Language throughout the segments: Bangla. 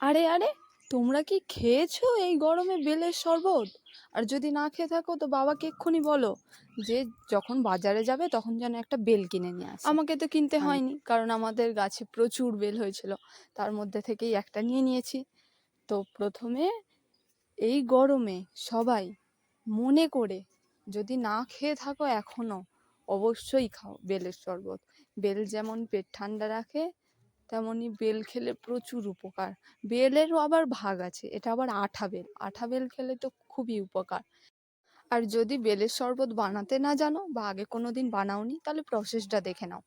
আরে আরে তোমরা কি খেয়েছো এই গরমে বেলের শরবত? আর যদি না খেয়ে থাকো তো বাবাকে এক্ষুনি বলো যে যখন বাজারে যাবে তখন যেন একটা বেল কিনে নিয়ে আসে। আমাকে তো কিনতে হয়নি কারণ আমাদের গাছে প্রচুর বেল হয়েছিল। তার মধ্যে থেকেই একটা নিয়ে নিয়েছি। তো প্রথমে এই গরমে সবাই মনে করে যদি না খেয়ে থাকো এখনও অবশ্যই খাও বেলের শরবত। বেল যেমন পেট ঠান্ডা রাখে তেমনই বেল খেলে প্রচুর উপকার। বেলেরও আবার ভাগ আছে, এটা আবার আঠা বেল। আঠা বেল খেলে তো খুবই উপকার। আর যদি বেলের শরবত বানাতে না জানো বা আগে কোনো দিন বানাওনি, তাহলে প্রসেসটা দেখে নাও।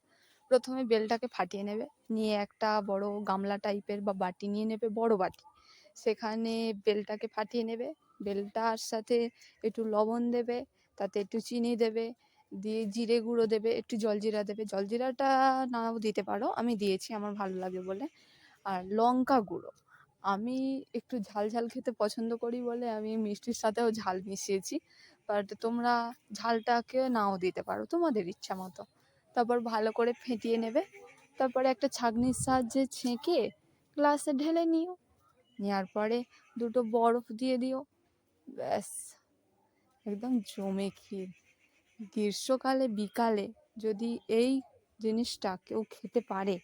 প্রথমে বেলটাকে ফাটিয়ে নেবে, নিয়ে একটা বড় গামলা টাইপের বা বাটি নিয়ে নেবে, বড় বাটি। সেখানে বেলটাকে ফাটিয়ে নেবে। বেলটার সাথে একটু লবণ দেবে, তাতে একটু চিনি দেবে দিয়ে জিরে গুঁড়ো দেবে, একটু জলজিরা দেবে। জলজিরাটা নাও দিতে পারো, আমি দিয়েছি, আমার ভালো লাগে বলে। আর লঙ্কা গুঁড়ো, আমি একটু ঝাল ঝাল খেতে পছন্দ করি বলে আমি মিষ্টির সাথেও ঝাল মিশিয়েছি। বাট তোমরা ঝালটাকে নাও দিতে পারো, তোমাদের ইচ্ছা মতো। তারপর ভালো করে ফেটিয়ে নেবে। তারপরে একটা ছাঁকনির সাহায্যে ছেঁকে গ্লাসে ঢেলে নিও। নেওয়ার পরে দুটো বরফ দিয়ে দিও। ব্যাস, একদম জমে ক্ষীর। গ্রীষ্মকালে, বিকালে যদি এই জিনিসটা কেউ খেতে পারে,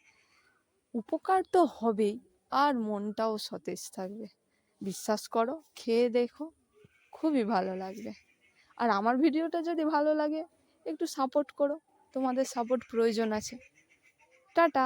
উপকার তো হবেই। আর মনটাও সতেজ থাকবে। বিশ্বাস করো, খেয়ে দেখো, খুবই ভালো লাগবে। আর আমার ভিডিওটা যদি ভালো লাগে, একটু সাপোর্ট করো। তোমাদের সাপোর্ট প্রয়োজন আছে। টাটা!